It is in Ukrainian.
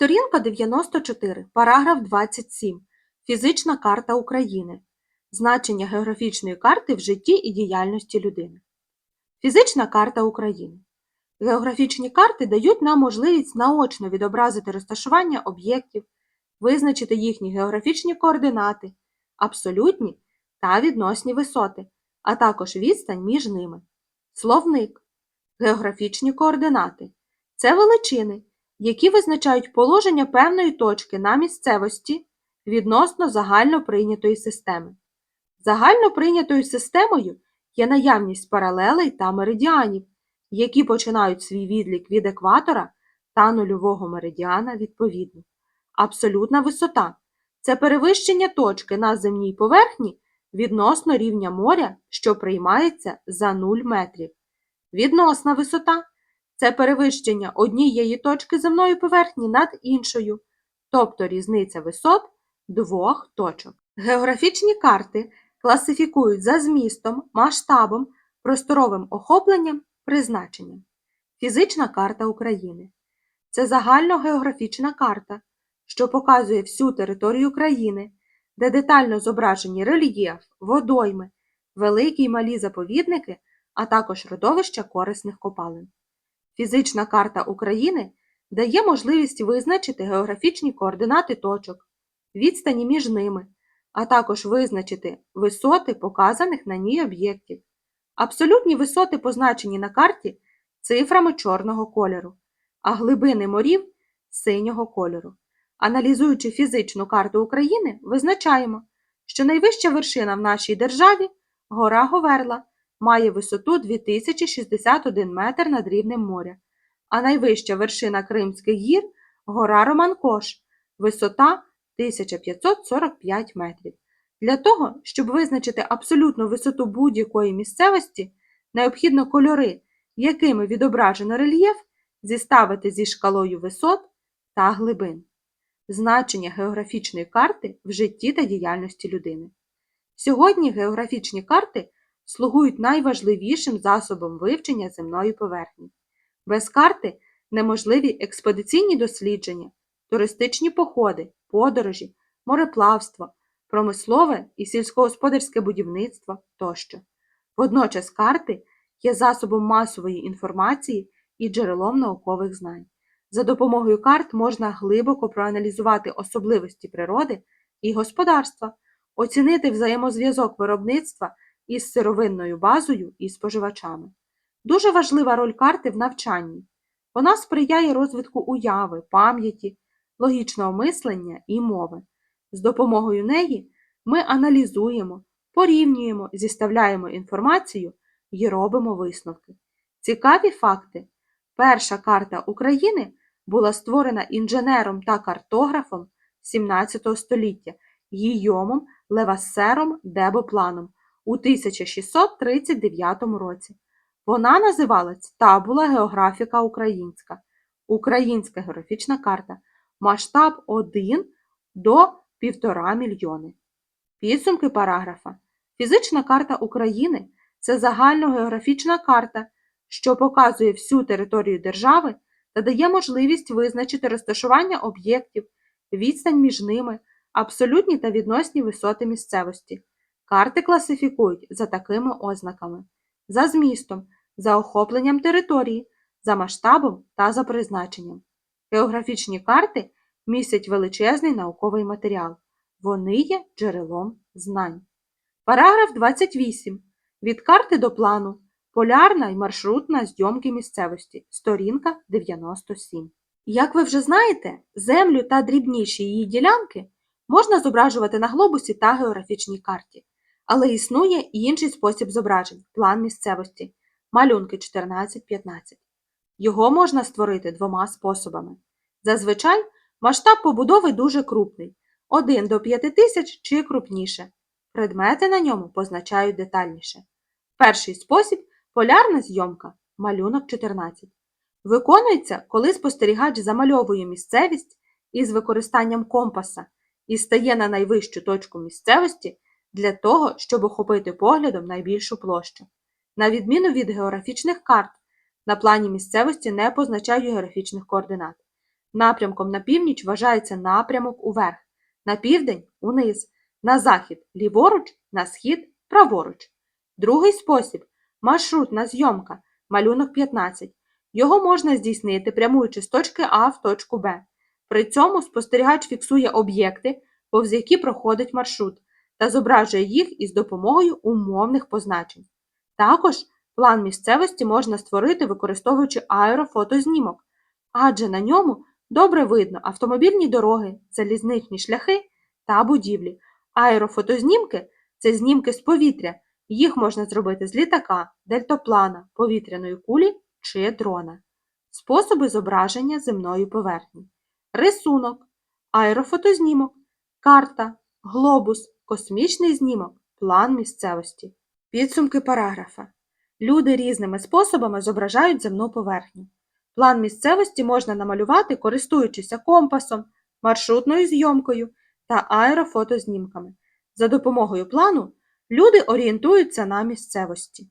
Сторінка 94, параграф 27. Фізична карта України. Значення географічної карти в житті і діяльності людини. Фізична карта України. Географічні карти дають нам можливість наочно відобразити розташування об'єктів, визначити їхні географічні координати, абсолютні та відносні висоти, а також відстань між ними. Словник. Географічні координати це величини, які визначають положення певної точки на місцевості відносно загально прийнятої системи. Загально прийнятою системою є наявність паралелей та меридіанів, які починають свій відлік від екватора та нульового меридіана відповідно. Абсолютна висота це перевищення точки на земній поверхні відносно рівня моря, що приймається за 0 метрів. Відносна висота це перевищення однієї точки земної поверхні над іншою, тобто різниця висот двох точок. Географічні карти класифікують за змістом, масштабом, просторовим охопленням, призначенням. Фізична карта України це загальногеографічна карта, що показує всю територію країни, де детально зображені рельєф, водойми, великі й малі заповідники, а також родовища корисних копалин. Фізична карта України дає можливість визначити географічні координати точок, відстані між ними, а також визначити висоти показаних на ній об'єктів. Абсолютні висоти позначені на карті цифрами чорного кольору, а глибини морів синього кольору. Аналізуючи фізичну карту України, визначаємо, що найвища вершина в нашій державі гора Говерла має висоту 2061 метр над рівнем моря, а найвища вершина Кримських гір гора Романкош, висота 1545 метрів. Для того, щоб визначити абсолютну висоту будь-якої місцевості, необхідно кольори, якими відображено рельєф, зіставити зі шкалою висот та глибин. Значення географічної карти в житті та діяльності людини. Сьогодні географічні карти слугують найважливішим засобом вивчення земної поверхні. Без карти неможливі експедиційні дослідження, туристичні походи, подорожі, мореплавство, промислове і сільськогосподарське будівництво тощо. Водночас карти є засобом масової інформації і джерелом наукових знань. За допомогою карт можна глибоко проаналізувати особливості природи і господарства, оцінити взаємозв'язок виробництва із сировинною базою і споживачами. Дуже важлива роль карти в навчанні. Вона сприяє розвитку уяви, пам'яті, логічного мислення і мови. З допомогою неї ми аналізуємо, порівнюємо, зіставляємо інформацію і робимо висновки. Цікаві факти. Перша карта України була створена інженером та картографом 17 століття Гійомом Левассером Дебопланом у 1639 році. Вона називалась Табула Географіка Українська, Українська географічна карта, масштаб 1 до 1,5 мільйони. Підсумки параграфа. Фізична карта України це загальногеографічна карта, що показує всю територію держави та дає можливість визначити розташування об'єктів, відстань між ними, абсолютні та відносні висоти місцевості. Карти класифікують за такими ознаками: за змістом, за охопленням території, за масштабом та за призначенням. Географічні карти містять величезний науковий матеріал. Вони є джерелом знань. Параграф 28. Від карти до плану. Полярна і маршрутна зйомки місцевості. Сторінка 97. Як ви вже знаєте, землю та дрібніші її ділянки можна зображувати на глобусі та географічній карті. Але існує і інший спосіб зображень план місцевості малюнки 14-15. Його можна створити двома способами. Зазвичай масштаб побудови дуже крупний 1 до 5 тисяч чи крупніше. Предмети на ньому позначають детальніше. Перший спосіб полярна зйомка малюнок 14. Виконується, коли спостерігач замальовує місцевість із використанням компаса і стає на найвищу точку місцевості для того, щоб охопити поглядом найбільшу площу. На відміну від географічних карт, на плані місцевості не позначають географічних координат. Напрямком на північ вважається напрямок уверх, на південь униз, на захід ліворуч, на схід праворуч. Другий спосіб маршрутна зйомка, малюнок 15. Його можна здійснити, прямуючи з точки А в точку Б. При цьому спостерігач фіксує об'єкти, повз які проходить маршрут, та зображує їх із допомогою умовних позначень. Також план місцевості можна створити, використовуючи аерофотознімок, адже на ньому добре видно автомобільні дороги, залізничні шляхи та будівлі. Аерофотознімки це знімки з повітря. Їх можна зробити з літака, дельтаплана, повітряної кулі чи дрона. Способи зображення земної поверхні. Рисунок, аерофотознімок, карта, глобус, космічний знімок, план місцевості. Підсумки параграфа. Люди різними способами зображають земну поверхню. План місцевості можна намалювати, користуючися компасом, маршрутною зйомкою та аерофотознімками. За допомогою плану люди орієнтуються на місцевості.